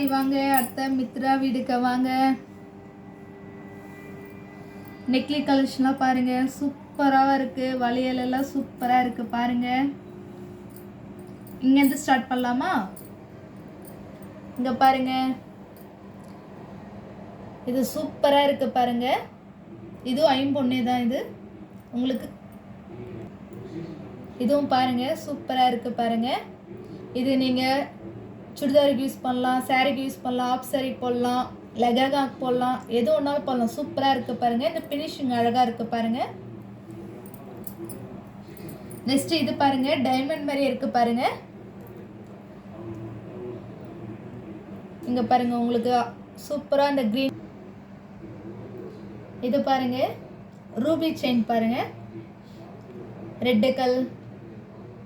Hi வாங்க அத்தை மித்ரா வீடுக்கு வாங்க. நெக்லி கலெக்ஷன்லாம் பாருங்க. சூப்பராக இருக்கு. வளையல் எல்லாம் சூப்பராக இருக்கு பாருங்க. இங்கேருந்து ஸ்டார்ட் பண்ணலாமா? இங்க பாருங்க. இது சூப்பராக இருக்கு பாருங்க. இதுவும் ஐம்பொன்னே தான் இது. உங்களுக்கு இதுவும் பாருங்க. சூப்பராக இருக்கு பாருங்க. இது நீங்கள் சுடிதாருக்கு யூஸ் பண்ணலாம் சாரீக்கு யூஸ் பண்ணலாம் ஆப் சாரி போடலாம் லெகங்காக்கு போடலாம் எது ஒன்றாலும் போடலாம். சூப்பராக இருக்குது பாருங்க. இந்த ஃபினிஷிங் அழகாக இருக்குது பாருங்க. நெக்ஸ்ட் இது பாருங்க. டைமண்ட் மாதிரி இருக்கு பாருங்க. இங்க பாருங்க உங்களுக்கு சூப்பரா இந்த கிரீன் இது பாருங்க. ரூபி செயின் பாருங்க. ரெட்டு கல்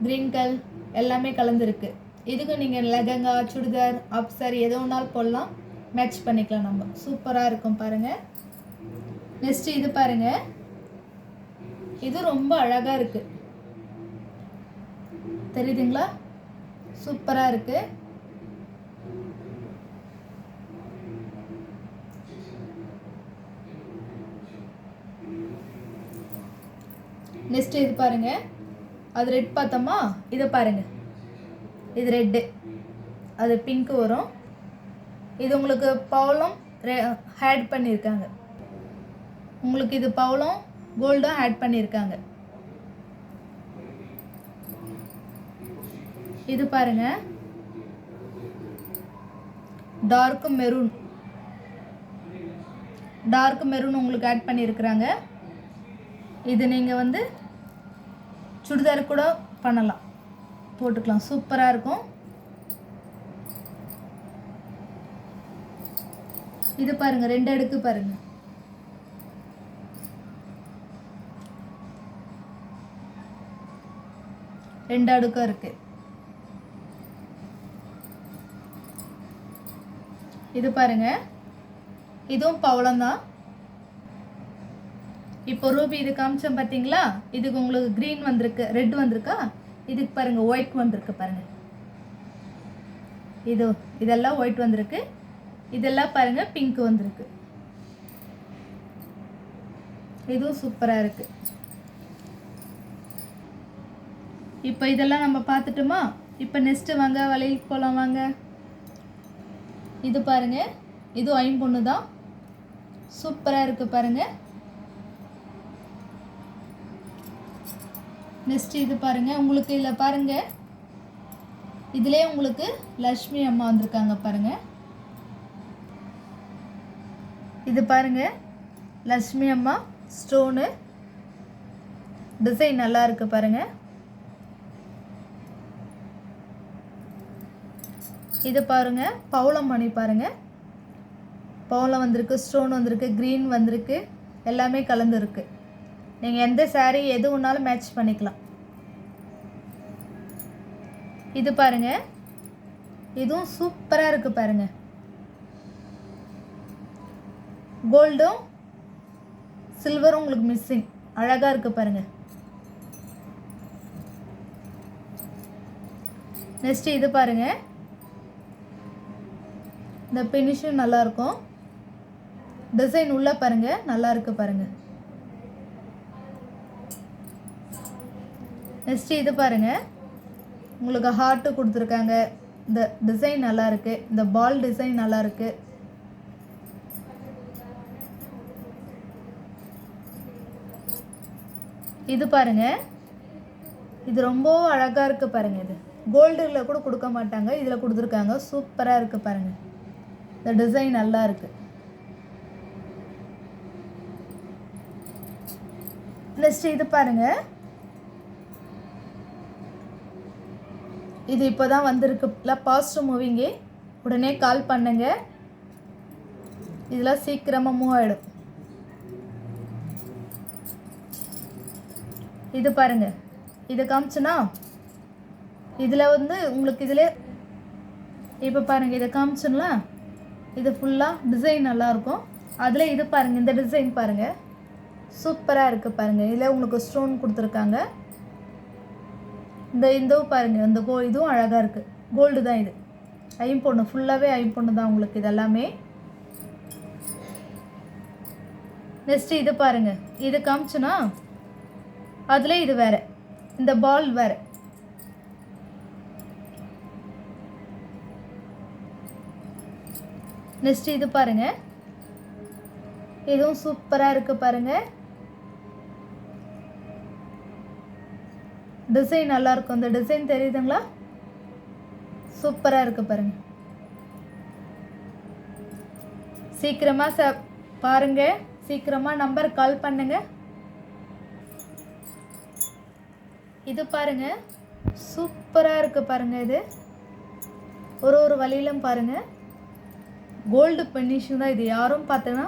கிரீன் கல் எல்லாமே கலந்துருக்கு. இதுக்கு நீங்கள் லெகங்கா சுடிதார் அப் சாரி எது ஒன்றாலும் போடலாம். மேட்ச் பண்ணிக்கலாம் நம்ம. சூப்பராக இருக்கும் பாருங்கள் நெக்ஸ்ட் இது பாருங்கள் இது ரொம்ப அழகாக இருக்குது தெரியுதுங்களா? சூப்பராக இருக்குது நெக்ஸ்ட் இது பாருங்க. அது ரெட் பார்த்தோமா? இதை பாருங்கள் இது ரெட்டு. அது பிங்க்கு வரும். இது உங்களுக்கு பவளம் ஆட் பண்ணியிருக்காங்க உங்களுக்கு இது பவளம் கோல்டும் ஆட் பண்ணியிருக்காங்க இது பாருங்க. டார்க் மெரூன் டார்க் மெரூன் உங்களுக்கு ஆட் பண்ணியிருக்கிறாங்க இது நீங்கள் வந்து சுடிதார் கூட பண்ணலாம். போட்டுக்கலாம். சூப்பராக இருக்கும். இது பாருங்க ரெண்டு அடுக்கு பாருங்க. ரெண்டு அடுக்கும் இருக்கு. இது பாருங்க. இதுவும் பவளம் தான். இப்போ ரூபி இது காமிச்சோம் பார்த்தீங்களா இதுக்கு உங்களுக்கு க்ரீன் வந்திருக்கு ரெட் வந்திருக்கா? இதுக்கு பாருங்க ஒயிட் வந்திருக்கு பாருங்க. இது இதெல்லாம் ஒயிட் வந்திருக்கு. இதெல்லாம் பாருங்க பிங்க் வந்திருக்கு. இதுவும் சூப்பராக இருக்கு. இப்போ இதெல்லாம் நம்ம பார்த்துட்டோமா? இப்போ நெக்ஸ்ட்டு வாங்க வளையலுக்கு போகலாம் வாங்க. இது பாருங்க இது ஐம்பொண்ணு தான். சூப்பராக இருக்குது பாருங்கள் நெக்ஸ்ட் இது பாருங்க. உங்களுக்கு இதில் பாருங்க. இதிலே உங்களுக்கு லக்ஷ்மி அம்மா வந்திருக்காங்க பாருங்க. இது பாருங்க. லக்ஷ்மி அம்மா ஸ்டோனு டிசைன் நல்லா இருக்கு பாருங்க. இது பாருங்க. பவுளம் மணி பாருங்க. பவுளம் வந்திருக்கு ஸ்டோன் வந்திருக்கு க்ரீன் வந்திருக்கு. எல்லாமே கலந்துருக்கு நீங்கள் எந்த சாரீ எது ஒன்றாலும் மேட்ச் பண்ணிக்கலாம். இது பாருங்க. இதுவும் சூப்பராக இருக்கு பாருங்க. கோல்டும் சில்வரும் உங்களுக்கு மிஸ்ஸிங் அழகாக இருக்கு பாருங்க. நெக்ஸ்ட் இது பாருங்க. இந்த பினிஷும் நல்லாயிருக்கும் டிசைன் உள்ளே பாருங்க. நல்லா இருக்கு பாருங்கள் நெக்ஸ்ட்டு இது பாருங்கள் உங்களுக்கு ஹார்ட்டு கொடுத்துருக்காங்க. இந்த டிசைன் நல்லா இருக்கு. இந்த பால் டிசைன் நல்லா இருக்கு. இது பாருங்க. இது ரொம்ப அழகா இருக்கு பாருங்க இது. கோல்டில் கூட கொடுக்க மாட்டாங்க. இதில் கொடுத்துருக்காங்க. சூப்பராக இருக்கு பாருங்க. இந்த டிசைன் நல்லா இருக்கு. நெக்ஸ்ட் இது பாருங்க. இது இப்போ தான் வந்திருக்கு இல்லை பாஸ்ட் மூவிங்கு உடனே கால் பண்ணுங்க. இதெல்லாம் சீக்கிரமாக மூவ் ஆகிடும் இது பாருங்க. இது காமிச்சுனா இதில் வந்து உங்களுக்கு இதில் இப்போ பாருங்கள் இதை காமிச்சுங்களா இது ஃபுல்லாக டிசைன் நல்லாயிருக்கும் அதில் இது பாருங்கள் இந்த டிசைன் பாருங்கள் சூப்பராக இருக்குது பாருங்கள் இதில் உங்களுக்கு ஸ்டோன் கொடுத்துருக்காங்க. இந்த இந்த பாருங்கள் இந்த கோ இதுவும் அழகாக இருக்குது கோல்டு தான் இது. ஐம்பொண்ணு ஃபுல்லாகவே ஐம்பொண்ணு தான் உங்களுக்கு இது எல்லாமே நெக்ஸ்ட்டு இது பாருங்க. இது காமிச்சுன்னா அதில் இது வேறு. இந்த பால் வேறு. நெக்ஸ்ட் இது பாருங்க. இதுவும் சூப்பராக இருக்குது பாருங்கள் டிசைன் நல்லாயிருக்கும் இந்த டிசைன் தெரியுதுங்களா? சூப்பராக இருக்குது பாருங்க. சீக்கிரமாக ச பாருங்க. சீக்கிரமாக நம்பர் கால் பண்ணுங்க. இது பாருங்க. சூப்பராக இருக்குது பாருங்க இது. ஒரு ஒரு வழியிலும் பாருங்க. கோல்டு ஃபினிஷிங் தான் இது. யாரும் பார்த்தோன்னா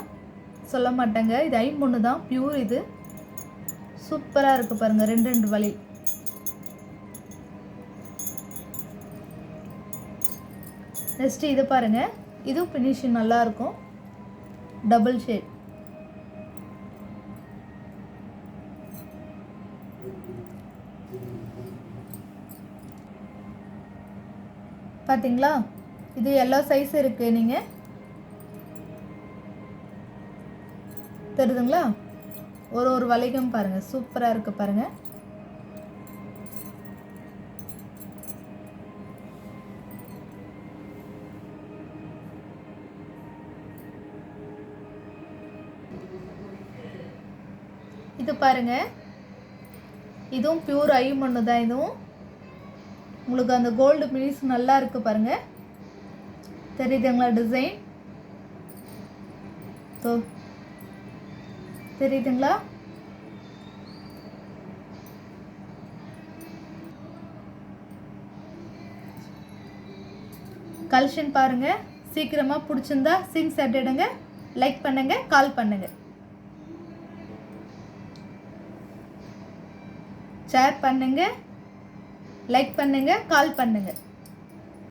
சொல்ல மாட்டாங்க. இது ஐம்பொண்ணு தான். பியூர் இது. சூப்பராக இருக்குது பாருங்கள் ரெண்டு ரெண்டு வழி. நெக்ஸ்ட்டு இது பாருங்கள் இதுவும் ஃபினிஷிங் நல்லாயிருக்கும் டபுள் ஷேட் பார்த்தீங்களா இது எல்லா சைஸ் இருக்குது நீங்கள் தெரியுதுங்களா ஒரு ஒரு வளைக்கும் பாருங்கள் சூப்பராக இருக்குது பாருங்கள் இது பாருங்க. இதுவும் பியூர் ஐ மண்ணு தான் இதுவும். உங்களுக்கு அந்த கோல்டு மினிஸ் நல்லா இருக்கு பாருங்க. தெரியுதுங்களா டிசைன் ஸோ தெரியுதுங்களா? கலெக்ஷன் பாருங்க. சீக்கிரமாக பிடிச்சிருந்தா சிங் செட் லைக் பண்ணுங்க கால் பண்ணுங்கள் ஷேர் பண்ணுங்கள் லைக் பண்ணுங்கள் கால் பண்ணுங்கள்